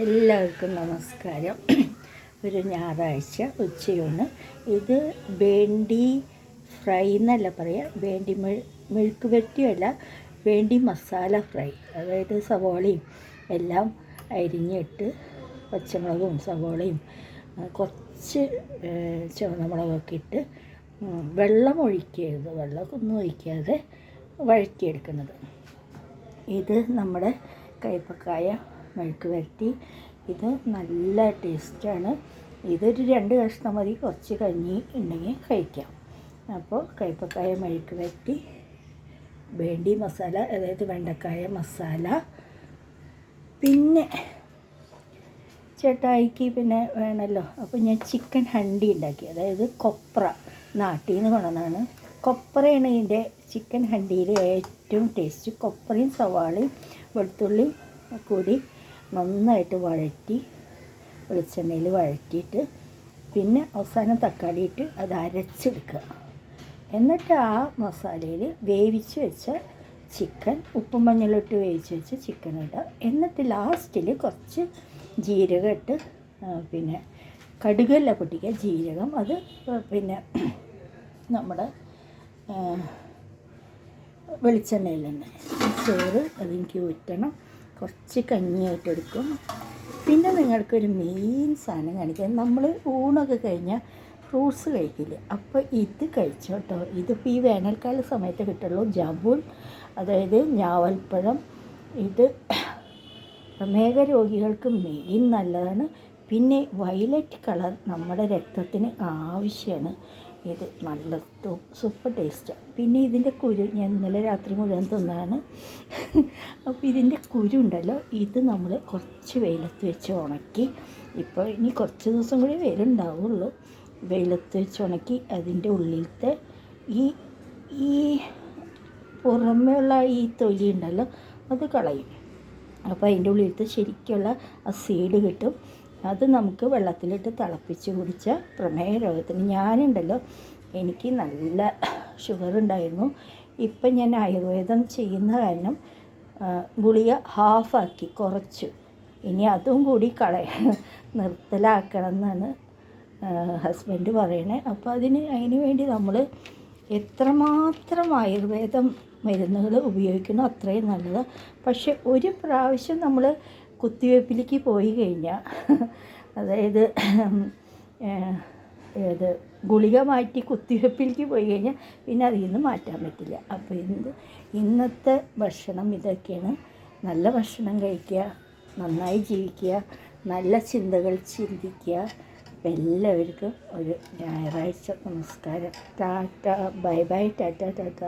എല്ലാവർക്കും നമസ്കാരം. ഒരു ഞായറാഴ്ച ഉച്ചയൂണ്. ഇത് വേണ്ടി ഫ്രൈ എന്നല്ല പറയുക വേണ്ടി മെഴു മെഴുക്ക് വെട്ടിയല്ല വേണ്ടി മസാല ഫ്രൈ അതായത് സവോളയും എല്ലാം അരിഞ്ഞിട്ട് പച്ചമുളകും സവോളയും കുറച്ച് ചുവന്നമുളകൊക്കെ ഇട്ട് വെള്ളം ഒഴിക്കരുത്. വെള്ളമൊന്നും ഒഴിക്കാതെ വഴറ്റിയെടുക്കുന്നത്. ഇത് നമ്മുടെ കയ്പക്കായ മെഴുക്ക് വരട്ടി ഇത് നല്ല ടേസ്റ്റാണ്. ഇതൊരു രണ്ട് കഷ്ണം മതി. കുറച്ച് കഞ്ഞി ഉണ്ടെങ്കിൽ കഴിക്കാം. അപ്പോൾ കയ്പക്കായ മെഴുക്ക് വരട്ടി വേണ്ടി മസാല അതായത് വെണ്ടക്കായ മസാല. പിന്നെ ചേട്ടായിക്ക് പിന്നെ വേണമല്ലോ. അപ്പോൾ ഞാൻ ചിക്കൻ ഹണ്ടി ഉണ്ടാക്കി. അതായത് കൊപ്ര നാട്ടിൽ നിന്ന് കൊണ്ടുവന്നാണ് കൊപ്രയാണ് ഇതിന്റെ ചിക്കൻ ഹണ്ടിയിൽ ഏറ്റവും ടേസ്റ്റ്. കൊപ്രയും സവാളയും വെളുത്തുള്ളിയും കൂടി നന്നായിട്ട് വഴറ്റി വെളിച്ചെണ്ണയിൽ വഴറ്റിയിട്ട് പിന്നെ അവസാനം തക്കാളി ഇട്ട് അത് അരച്ചെടുക്കുക. എന്നിട്ട് ആ മസാലയിൽ വേവിച്ച് വെച്ച ചിക്കൻ ഉപ്പും മഞ്ഞളിട്ട് വേവിച്ച് വെച്ച ചിക്കൻ ഇടുക. എന്നിട്ട് ലാസ്റ്റിൽ കുറച്ച് ജീരകം ഇട്ട് പിന്നെ കടുകല്ല പൊട്ടിക്കുക ജീരകം. അത് പിന്നെ നമ്മുടെ വെളിച്ചെണ്ണയിൽ തന്നെ. ചോറ് അതെനിക്ക് ഊറ്റണം. കുറച്ച് കഞ്ഞിയായിട്ട് എടുക്കും. പിന്നെ നിങ്ങൾക്കൊരു മെയിൻ സാധനം കാണിക്കാം. നമ്മൾ ഊണൊക്കെ കഴിഞ്ഞാൽ ഫ്രൂട്ട്സ് കഴിക്കില്ലേ? അപ്പോൾ ഇത് കഴിച്ചോ കേട്ടോ ഇതിപ്പോൾ ഈ വേനൽക്കാല സമയത്ത് കിട്ടുള്ളൂ ജാബൂൾ അതായത് ഞാവൽപ്പഴം. ഇത് പ്രമേഹ രോഗികൾക്ക് മെയിൻ നല്ലതാണ്. പിന്നെ വയലറ്റ് കളർ നമ്മുടെ രക്തത്തിന് ആവശ്യമാണ് ഇത് നല്ല സൂപ്പർ ടേസ്റ്റാണ് പിന്നെ ഇതിന്റെ കുരു ഞാൻ ഇന്നലെ രാത്രി മുഴുവൻ തിന്നാണ്. അപ്പോൾ ഇതിന്റെ കുരു ഉണ്ടല്ലോ ഇത് നമ്മൾ കുറച്ച് വെയിലത്ത് വെച്ച് ഉണക്കി ഇപ്പോൾ ഇനി കുറച്ച് ദിവസം കൂടി വെയിലുണ്ടാവുള്ളൂ. വെയിലത്ത് വെച്ച് ഉണക്കി അതിന്റെ ഉള്ളിലത്തെ ഈ ഈ പുറമേയുള്ള ഈ തൊലി ഉണ്ടല്ലോ അത് കളയും. അപ്പോൾ അതിന്റെ ഉള്ളിലത്തെ ശരിക്കുള്ള ആ സീഡ് കിട്ടും. അത് നമുക്ക് വെള്ളത്തിലിട്ട് തിളപ്പിച്ച് കുടിച്ച പ്രമേഹ രോഗത്തിന് ഞാനുണ്ടല്ലോ. എനിക്ക് നല്ല ഷുഗർ ഉണ്ടായിരുന്നു ഇപ്പം ഞാൻ ആയുർവേദം ചെയ്യുന്ന കാരണം ഗുളിക ഹാഫാക്കി കുറച്ചു. ഇനി അതും കൂടി കളയ നിർത്തലാക്കണം എന്നാണ് ഹസ്ബൻഡ് പറയണേ. അപ്പോൾ അതിന് അതിന് വേണ്ടി നമ്മൾ എത്രമാത്രം ആയുർവേദം മരുന്നുകൾ ഉപയോഗിക്കണോ അത്രയും നല്ലത്. പക്ഷെ ഒരു പ്രാവശ്യം നമ്മൾ കുത്തിവയ്പ്പിലേക്ക് പോയി കഴിഞ്ഞാൽ അതായത് ഏത് ഗുളിക മാറ്റി കുത്തിവയ്പ്പിലേക്ക് പോയി കഴിഞ്ഞാൽ പിന്നെ അതിൽ നിന്ന് മാറ്റാൻ പറ്റില്ല. അപ്പോൾ എന്ത് ഇന്നത്തെ ഭക്ഷണം ഇതൊക്കെയാണ്. നല്ല ഭക്ഷണം കഴിക്കുക നന്നായി ജീവിക്കുക നല്ല ചിന്തകൾ ചിന്തിക്കുക. എല്ലാവർക്കും ഒരു ഞായറാഴ്ച നമസ്കാരം. Tata bye bye tata tata.